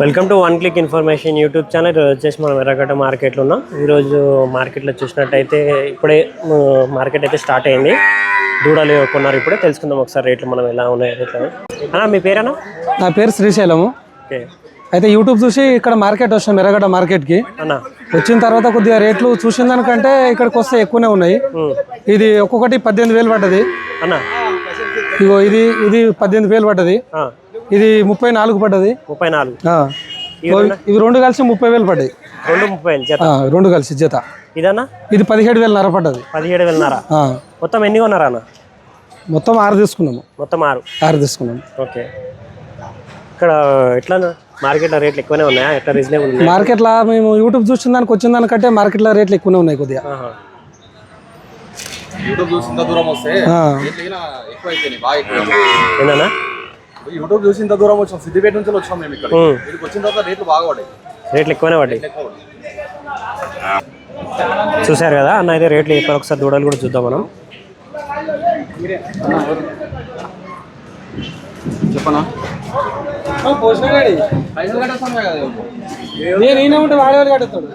Welcome to one click information YouTube channel ఈరోజు వచ్చేసి మనం ఎర్రగడ్డ మార్కెట్లో ఉన్నాం. ఈరోజు మార్కెట్లో చూసినట్టయితే ఇప్పుడే మార్కెట్ అయితే స్టార్ట్ అయింది. దూడలు కొన్నారు ఇప్పుడే. తెలుసుకుందాం ఒకసారి రేట్లు మనం ఎలా ఉన్నాయి రేట్లు. అన్నా మీ పేరేనా నా పేరు శ్రీశైలము. ఓకే. అయితే యూట్యూబ్ చూసి ఇక్కడ మార్కెట్ వచ్చినాం ఎర్రగడ్డ మార్కెట్కి. అన్నా. వచ్చిన తర్వాత కొద్దిగా రేట్లు చూసిన దానికంటే ఇక్కడికి వస్తే ఎక్కువనే ఉన్నాయి. ఇది ఒక్కొక్కటి పద్దెనిమిది వేలు పడ్డది. అన్నా. ఇగో ఇది ఇది పద్దెనిమిది వేలు పడ్డది. ఇది ముప్పై నాలుగు పడ్డది. ముప్పై నాలుగు. ఇవి రెండు కలిసి ముప్పై వేలు పడ్డాయి. రెండు ముప్పై వేలు రెండు కలిసి జత. ఇదన్నా? ఇది పదిహేడు వేలు నర పడ్డది. పదిహేడు వేలన్నారా ఆ. మొత్తం ఎన్ని కొన్నారా అన్న? మొత్తం ఆరు తీసుకున్నాము. మొత్తం ఆరు? ఆరు తీసుకున్నాము. ఓకే. ఇక్కడ ఎట్లా మార్కెట్లో రేట్లు ఎక్కువనే ఉన్నాయా? ఎట్లా రీజనబుల్ ఉన్నాయి? మార్కెట్లో మేము యూట్యూబ్ చూసిన దానికి వచ్చిన దానికంటే మార్కెట్లో రేట్లు ఎక్కువనే ఉన్నాయి కొద్దిగా. యూట్యూబ్ చూసి ఇంత దూరం వస్తే. యూట్యూబ్ చూసి ఇంత దూరం వచ్చాం సిద్దిపేట నుంచి వచ్చాం మేము ఇక్కడ. ఇక్కడికి వచ్చిన తర్వాత రేట్లు బాగా పడ్డాయి. రేట్లు ఎక్కువనే పడ్డాయి. చూశారు కదా? అన్న అయితే రేట్లు చెప్పారు. ఒకసారి దూడలు కూడా చూద్దాం మనం. చెప్పనా? నేను ఉంటే కట్టుతాడు.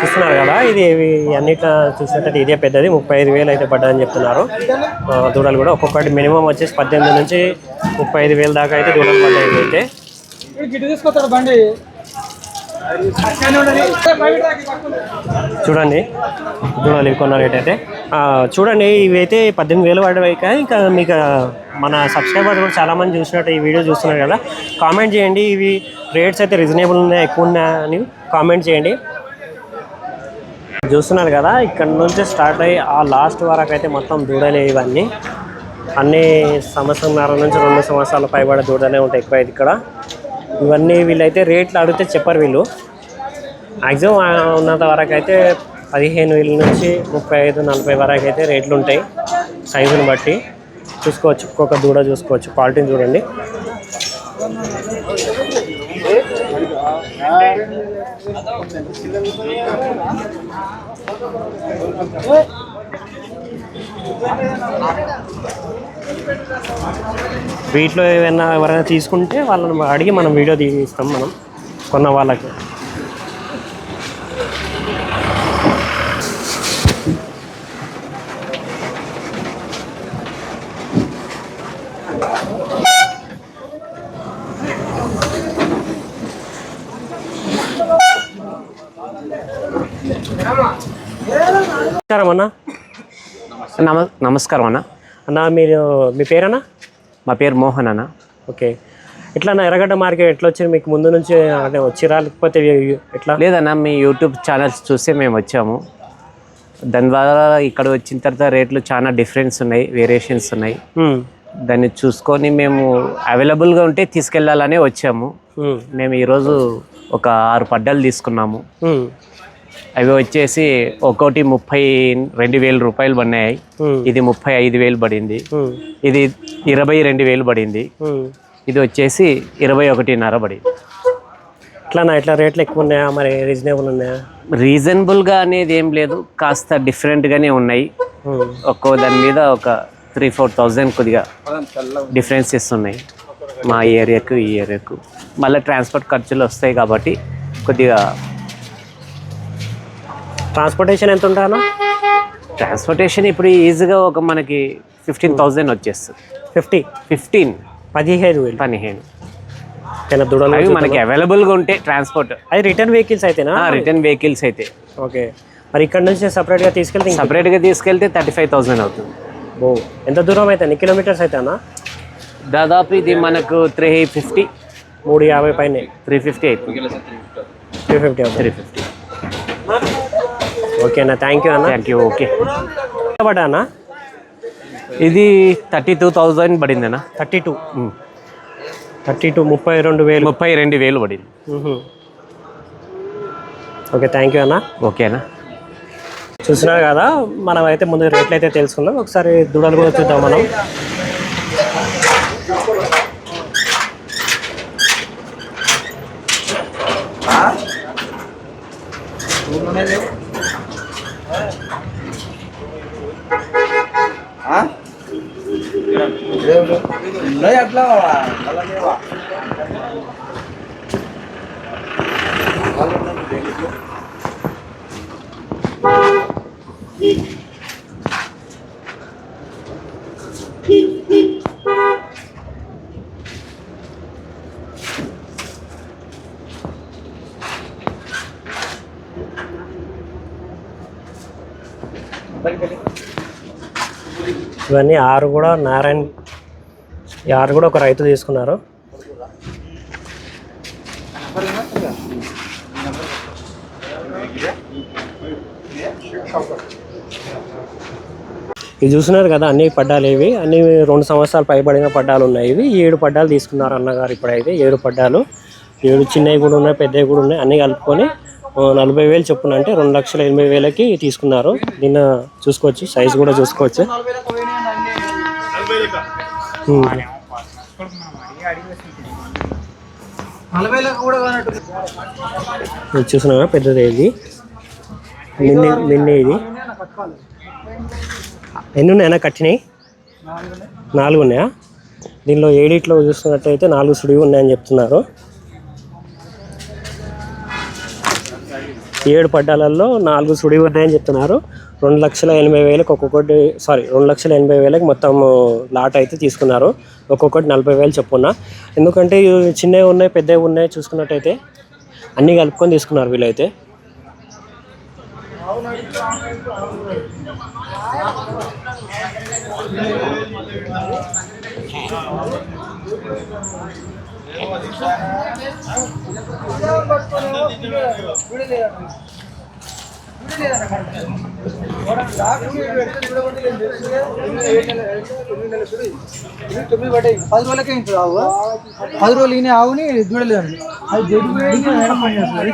చూస్తున్నారు కదా ఇది అన్నిట్లో చూసినట్టు ఇదే పెద్దది ముప్పై ఐదు వేలు అయితే పడ్డదని చెప్తున్నారు. దూడలు కూడా ఒక్కొక్కటి మినిమం వచ్చేసి పద్దెనిమిది నుంచి ముప్పై ఐదు వేలు దాకా అయితే దూడలు పడ్డాయి అయితే చూడండి దూడలు ఇవి కొన్న రేట్ అయితే. చూడండి ఇవి అయితే పద్దెనిమిది వేలు పడ్డాయి కానీ ఇంకా మీకు మన సబ్స్క్రైబర్స్ కూడా చాలామంది చూసినట్టు ఈ వీడియో చూస్తున్నారు కదా. కామెంట్ చేయండి ఇవి రేట్స్ అయితే రీజనబుల్ ఉన్నాయా ఎక్కువ ఉన్నాయా అని కామెంట్ చేయండి. చూస్తున్నారు కదా ఇక్కడ నుంచి స్టార్ట్ అయ్యి ఆ లాస్ట్ వరకు అయితే మొత్తం దూడలే ఇవన్నీ. అన్ని సంవత్సరంన్నర నుంచి రెండు సంవత్సరాల పైబడి దూడలే ఉంటాయి ఎక్కువ ఇక్కడ. ఇవన్నీ వీళ్ళైతే రేట్లు అడిగితే చెప్పరు వీళ్ళు. మ్యాక్సిమం ఉన్నంత వరకు అయితే పదిహేను వేల నుంచి ముప్పై ఐదు నలభై వరకు అయితే రేట్లు ఉంటాయి సైజుని బట్టి. చూసుకోవచ్చు ఒక్కొక్క దూడ చూసుకోవచ్చు క్వాలిటీని చూడండి. వీటిలో ఏమైనా ఎవరైనా తీసుకుంటే వాళ్ళని అడిగి మనం వీడియో తీస్తాం మనం కొన్న వాళ్ళకి. నమస్కారం అన్న. నమ నమస్కారం అన్న. అన్న మీరు మీ పేరన్నా? మా పేరు మోహన్ అన్న. ఓకే. ఎట్లా అన్న ఎర్రగడ్డ మార్కెట్ ఎట్లా వచ్చారు మీకు ముందు నుంచి అంటే వచ్చిరా లేకపోతే ఎట్లా? లేదన్న మీ యూట్యూబ్ ఛానల్స్ చూసే మేము వచ్చాము. దాని ద్వారా ఇక్కడ వచ్చిన తర్వాత రేట్లు చాలా డిఫరెన్స్ ఉన్నాయి వేరియేషన్స్ ఉన్నాయి. దాన్ని చూసుకొని మేము అవైలబుల్గా ఉంటే తీసుకెళ్ళాలనే వచ్చాము. మేము ఈరోజు ఒక ఆరు పడ్డలు తీసుకున్నాము. అవి వచ్చేసి ఒక్కోటి ముప్పై రెండు వేలు రూపాయలు పడినాయి. ఇది ముప్పై ఐదు వేలు పడింది. ఇది ఇరవై రెండు వేలు పడింది. ఇది వచ్చేసి ఇరవై ఒకటిన్నర పడింది. అన్న ఎట్లా రేట్లు ఎక్కువ ఉన్నాయా? మరి రీజనబుల్ ఉన్నాయా? రీజనబుల్గా అనేది ఏం లేదు. కాస్త డిఫరెంట్గానే ఉన్నాయి. ఒక్కో దాని మీద ఒక త్రీ ఫోర్ థౌజండ్ కొద్దిగా డిఫరెన్సెస్ ఉన్నాయి మా ఏరియాకు ఈ ఏరియాకు. మళ్ళీ ట్రాన్స్పోర్ట్ ఖర్చులు వస్తాయి కాబట్టి కొద్దిగా ట్రాన్స్పోర్టేషన్ ఎంత ఉంటా అన్న ట్రాన్స్పోర్టేషన్ ఇప్పుడు ఈజీగా ఒక మనకి ఫిఫ్టీన్ థౌజండ్ వచ్చేస్తుంది. ఫిఫ్టీ? ఫిఫ్టీన్. పదిహేను వేలు. పదిహేను. అవి మనకి అవైలబుల్గా ఉంటే ట్రాన్స్పోర్ట్. అది రిటర్న్ వెహికల్స్ అయితేనా? రిటర్న్ వెహికల్స్ అయితే. ఓకే. మరి ఇక్కడ నుంచి సపరేట్గా తీసుకెళ్తే సపరేట్గా తీసుకెళ్తే థర్టీ ఫైవ్ థౌజండ్ అవుతుంది. ఓ ఎంత దూరం అయితే? ఎన్ని కిలోమీటర్స్ అయితే అన్న దాదాపు ఇది మనకు త్రీ ఫిఫ్టీ. మూడు యాభై పైన. త్రీ ఫిఫ్టీ అవుతుంది. త్రీ ఫిఫ్టీ అవుతుంది. Three fifty. ఓకే అన్న థ్యాంక్ యూ అన్న. థ్యాంక్ యూ ఓకే పడ్డా అన్న ఇది థర్టీ టూ థౌజండ్ పడింది అన్న థర్టీ టూ. థర్టీ టూ ముప్పై రెండు వేలు. ముప్పై రెండు వేలు పడింది. ఓకే థ్యాంక్ యూ అన్న. ఓకేనా చూస్తున్నారు కదా మనం అయితే ముందు రేట్లు అయితే తెలుసుకుందాం. ఒకసారి దూడలు కూడా చూద్దాం మనం. ఇవన్నీ ఆరు కూడా నారాయణ ఈ ఆరు కూడా ఒక రైతు తీసుకున్నారు. ఇది చూస్తున్నారు కదా అన్ని పడ్డాలు ఇవి. అన్ని రెండు సంవత్సరాలు పైబడిన పడ్డాలు ఉన్నాయి ఇవి. ఏడు పడ్డాలు తీసుకున్నారు అన్నగారు ఇప్పుడైతే ఏడు పడ్డాలు. ఏడు చిన్నవి కూడా ఉన్నాయి పెద్దవి కూడా ఉన్నాయి. అన్ని కలుపుకొని నలభై వేలు చొప్పున అంటే రెండు లక్షల ఎనభై వేలకి తీసుకున్నారు. దీన్ని చూసుకోవచ్చు సైజు కూడా చూసుకోవచ్చు. చూస్తున్నారా పెద్దది ఇది మిన్ని ఇది. ఎన్ని ఉన్నాయన్నా కట్టినాయి? నాలుగు ఉన్నాయా? దీనిలో ఏడిట్లో చూస్తున్నట్టయితే నాలుగు సుడివి ఉన్నాయని చెప్తున్నారు. ఏడు పడ్డాలలో నాలుగు సుడివి ఉన్నాయని చెప్తున్నారు. రెండు లక్షల ఎనభై వేలకు ఒక్కొక్కటి సారీ రెండు లక్షల ఎనభై వేలకు మొత్తం లాట్ అయితే తీసుకున్నారు. ఒక్కొక్కటి నలభై వేలు చెప్పున్న ఎందుకంటే చిన్నవి ఉన్నాయి పెద్దవి ఉన్నాయి చూసుకున్నట్టయితే అన్నీ కలుపుకొని తీసుకున్నారు వీళ్ళైతే. తొమ్మిది పడ్డాయి పది రోజులకే ఇంత ఆవు. పది రోజులు ఈయన ఆవుని చూడలేదండి అది దొడ్డు మేడం పని చేస్తుంది. అది